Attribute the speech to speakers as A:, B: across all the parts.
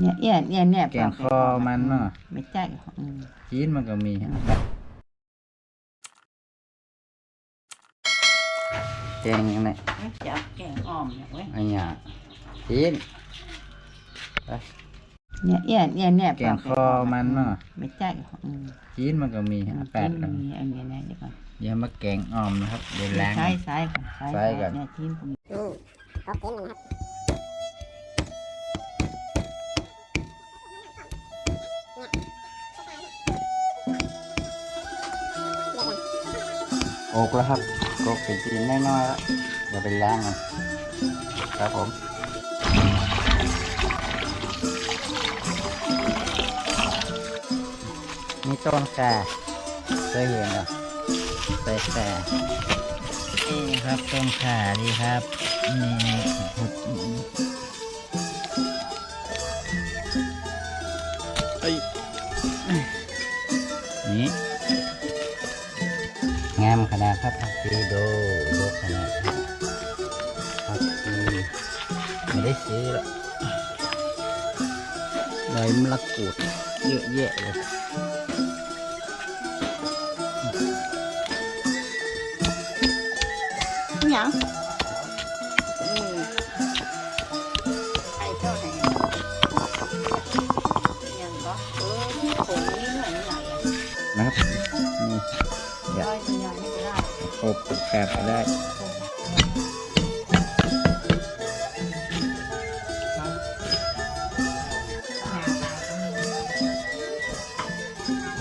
A: เนี่ยเนี่ยเนี่ยเนี่ย
B: แกงคอมันเนาะ
A: ไม่ใช่อืม
B: จีนมันก็มีแกงยังไง
A: จะเอาแกงอ่อมเนี่ยเว้ย
B: ไอ้เนี่ยจีนไป
A: เนี่ยเนี่ยเนี่ยเนี่ย
B: แกงคอมันเนาะ
A: ไม่ใช่อืม
B: จีนมันก็มีแปด
A: จิ้ม
B: กัน
A: มีอันนี้นะเดี๋ยวก่อน
B: เดี๋ยวมาแกงอ่อมนะครับเดี๋ยวล้าง
A: ซ้ายซ้ายก่อน
B: ซ้ายก่อน
A: เนี่ยจิ้มตรงนี้
C: อืมก็เค็มนะครับ
B: โอกแล้วครับโอกเป็นจีนน้อยๆแล้วเดี๋ยวไปล้างกันครับผมนี่ต้นแค่เคยเห็นเหรอใส่แค่นี่ครับต้นขาดีครับนี่เอ้นี่งามข นาดครับผักชีโดโดขนาดครับผักชีไม่ได้ซื้อหรอกใบมะละกรูดเยอะแยะเลย
A: หยังอืมไอ้เจ้าไหนยังก็เออนี่ผงนี่หน่อยใหญ่อะ
B: นะครับ อบแคบได้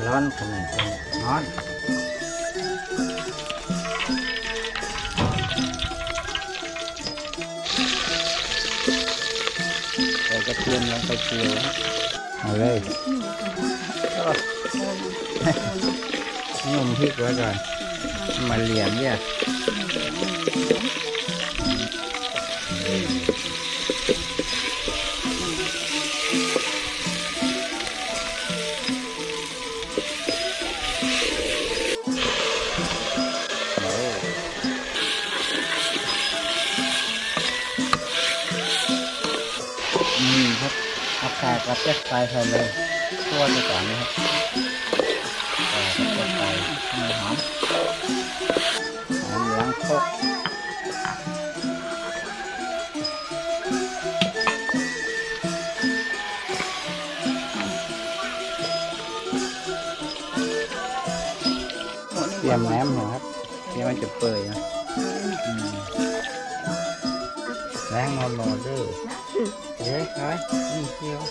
B: ร้อนขนาดนี้ร้อนใส่กระเทียมลงไปเจียวนะเอาเลยนุ่มพริกไว้ก่อน มาเหลี่ยมเนี่ยอ้นี่ครับอาแขกกับเจ็ดไฟใส่เลยคั่วไปก่อนนะครับ ห้หอมหอมล้างโคกเตรียมน้ำหน่อยครับเตรียมมันจะเปื่อยนะอืมแรงงอนรอเด้อเฮ้ยคอยนี่เคี้ยว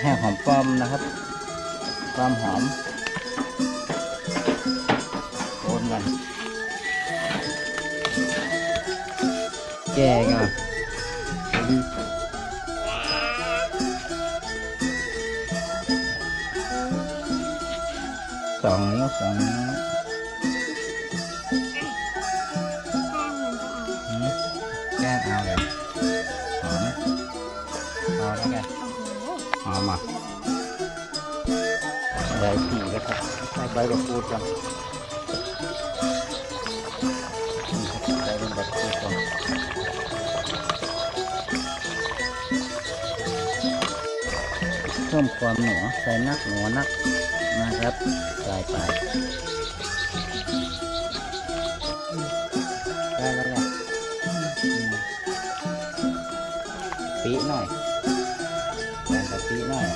B: ให้หอมป้อมนะครับ ความหอม โอนกัน แก่ก่อนสองนิ้วสองนิ้วแก้เอาเลยหอมไหมเอาแล้วกันหอมอะใบผีแล้วครับใส่ใบบักกูดกัน พิ่มความหนัวใส่นักหนัวนักนะครับใส่ไปได้แล้วแหละปีหน่อยแต่ปีหน่อย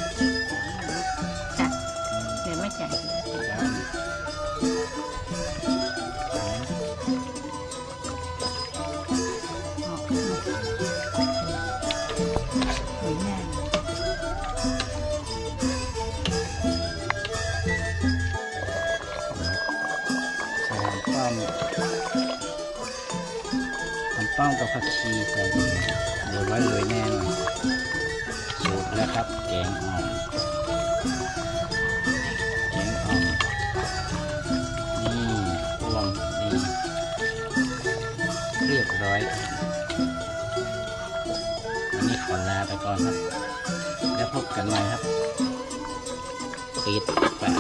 B: ป้อมกับผักชีใส่เดี๋ยวไว้เลยแน่นอนสูตรแล้วครับ แกงอ่อมแกงอ่อมนี่รวมนี่เรียบร้อยวันนี้ขอลาไปก่อนครับ แล้วพบกันใหม่ครับปิดฝา